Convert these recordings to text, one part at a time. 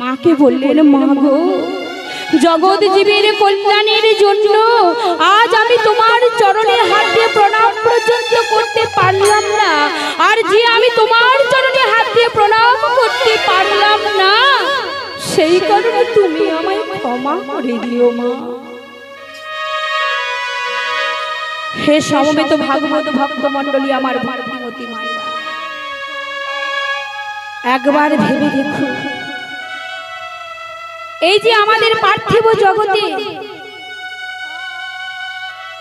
মাকে বললেন মা গো জগৎ জীবের কল্যাণের জন্য আজ আমি তোমার চরণে হাত দিয়ে প্রণাম পর্যন্ত করতে পারলাম না। আর যে আমি তোমার চরণে হাত দিয়ে প্রণাম করতে পারলাম না, সেই কারণে তুমি আমায় ক্ষমা করে দিও, মা। হে সমবেত ভাগবত ভক্ত মণ্ডলী আমার ভারতীমতী মায়েরা, একবার ভেবে দেখো। এই যে আমাদের পার্থিব জগতে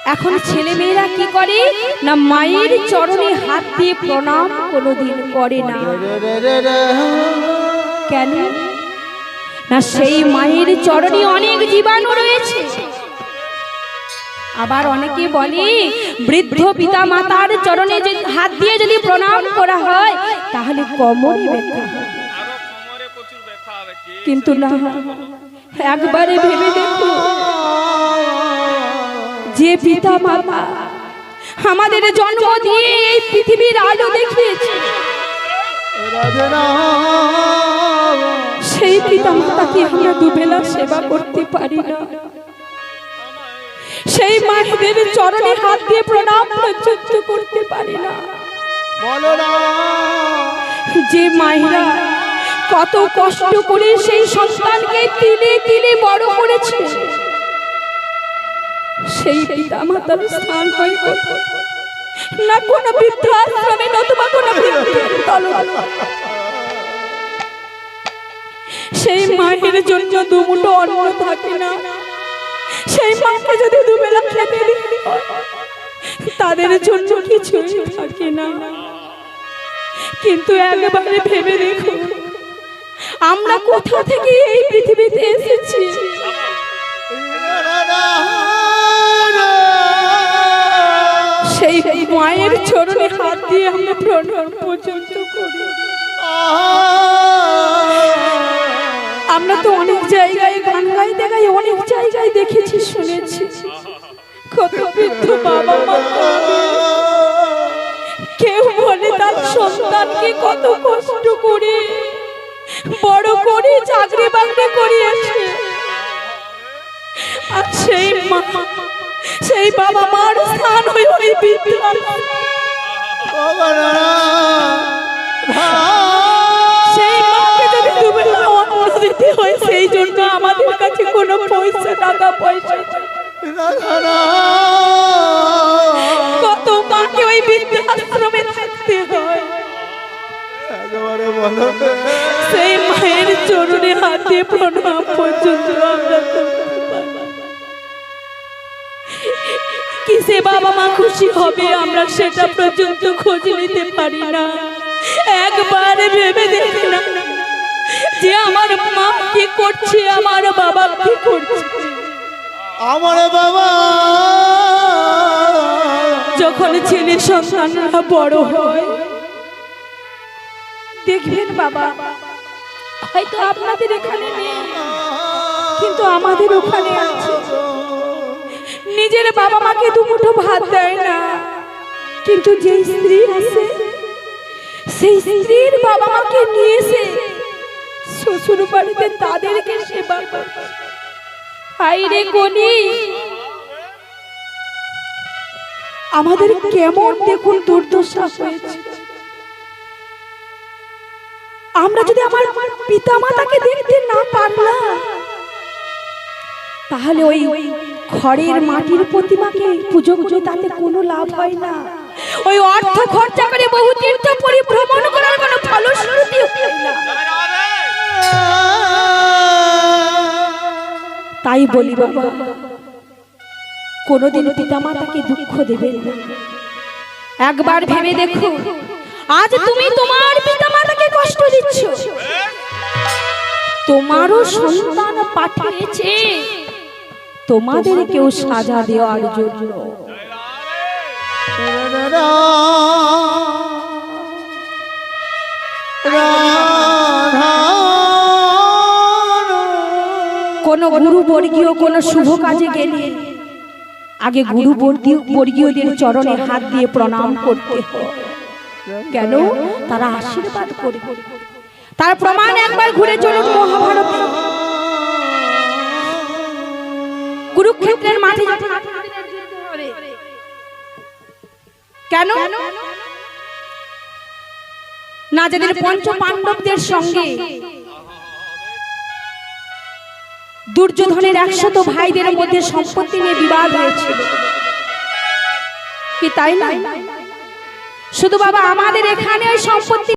এখন ছেলে মেয়েরা কি করে? না মায়ের চরণে হাত দিয়ে প্রণাম কোনোদিন করে না। কেন? না সেই মায়ের চরণে অনেক জীবাণু রয়েছে। আবার অনেকে বলে, বৃদ্ধ পিতা মাতার চরণে হাত দিয়ে যদি প্রণাম করা হয়, তাহলে কোমরে ব্যথা হয়। কিন্তু না একবারে ভেবে দেখো যে পিতা মাতা আমাদের জন্ম দিয়ে এই পৃথিবীর আলো দেখিয়েছে। সেই পিতা মাতাকে আমরা দুবেলা সেবা করতে পারি না। সেই মায়েদের চরণে হাত দিয়ে প্রণাম পর্যন্ত করতে পারি না। যে মায়েরা কত কষ্ট করে সেই সন্তানকে তিলে তিলে বড় করেছে সেই পিতা মাতার স্থান হয়? না কোন বৃদ্ধাশ্রমে নতুবা কোন। সেই মায়ের জন্য দুমুটো অন্ন থাকে না সেই মাকে যদি দুবেলা খেতে তাদের জন্য কিছুই থাকে না কিন্তু একবারে ভেবে দেখো আমরা কোথা থেকে এই পৃথিবীতে এসেছি? সেই মায়ের চরণে হাত দিয়ে আমরা প্রণাম পর্যন্ত করি। আমরা তো অনেক জায়গায় গান গাইতে গাই, অনেক জায়গায় দেখেছি, শুনেছি। কত বৃদ্ধ বাবা মা। কেউ বলে তার সন্তানকে কত কষ্ট করে বড় করে চাকরি বাকরি করিয়েছে। আর সেই মা সেই বাবা মার স্থান ওই ওই বৃদ্ধা সেই মাকে যদি দুবেলা অন্ন দিতে হয় সেই জন্য আমাদের কাছে কোনো পয়সা টাকা পয়সা কত মাকে ওই বৃদ্ধাশ্রমে থাকতে হয়। সেই মায়ের চরণে হাতে প্রণাম পর্যন্ত আমরা। কিসে বাবা মা খুশি হবে আমরা সেটা পর্যন্ত খোঁজ নিতে পারি না একবার ভেবে দেখি না যে আমার মা কি করছে আমার বাবা কি করছে আমার বাবা যখন ছেলে সন্তানরা বড় হয় দেখবেন বাবা হয়তো আপনাদের এখানে নেই, কিন্তু আমাদের ওখানে আছে। নিজের বাবা মাকে দুমুঠো ভাত দেয় না, কিন্তু যে স্ত্রী আছে, সেই স্ত্রীর বাবা মাকে নিয়েছে। শ্বশুর বাড়িতে তাদেরকে সেবা করে হাইরে গনি আমাদের কেমন দেখুন দুর্দশা হয়েছে। আমরা যদি আমার পিতা মাতাকে দেখতে না পারলাম, তাহলে ওই খড়ের মাটির প্রতিমাকে পুজো করে তাতে কোনো লাভ হয় না। ওই অর্থ খরচা করে বহু তীর্থ পরিভ্রমণ করার কোনো ফলশ্রুতি হয় না। তাই বলি বাবা, কোনোদিন পিতামাতাকে দুঃখ দেবেন না। একবার ভেবে দেখো আজ তুমি তোমার পিতামাতাকে কষ্ট দিচ্ছ। তোমারও সন্তান পাঠিয়েছে। তোমাদের কেউ সাজা দেওয়ার জন্য। কোন গুরু বর্গীয় কোন শুভ কাজে গেলে আগে গুরু বর্গীয় বর্গীয়দের চরণে হাত দিয়ে প্রণাম করতে হয়। কেন তারা আশীর্বাদ করে। তার প্রমাণ একবার ঘুরে চলুন মহাভারতে। কুরুক্ষেত্রের মাঠে। কেন? না যাদের পঞ্চ পাণ্ডবদের সঙ্গে। দুর্যোধনের একশত ভাইদের মধ্যে সম্পত্তি নিয়ে বিবাদ হয়েছিল। কি তাই না? শুধু বাবা আমাদের এখানে ওই সম্পত্তি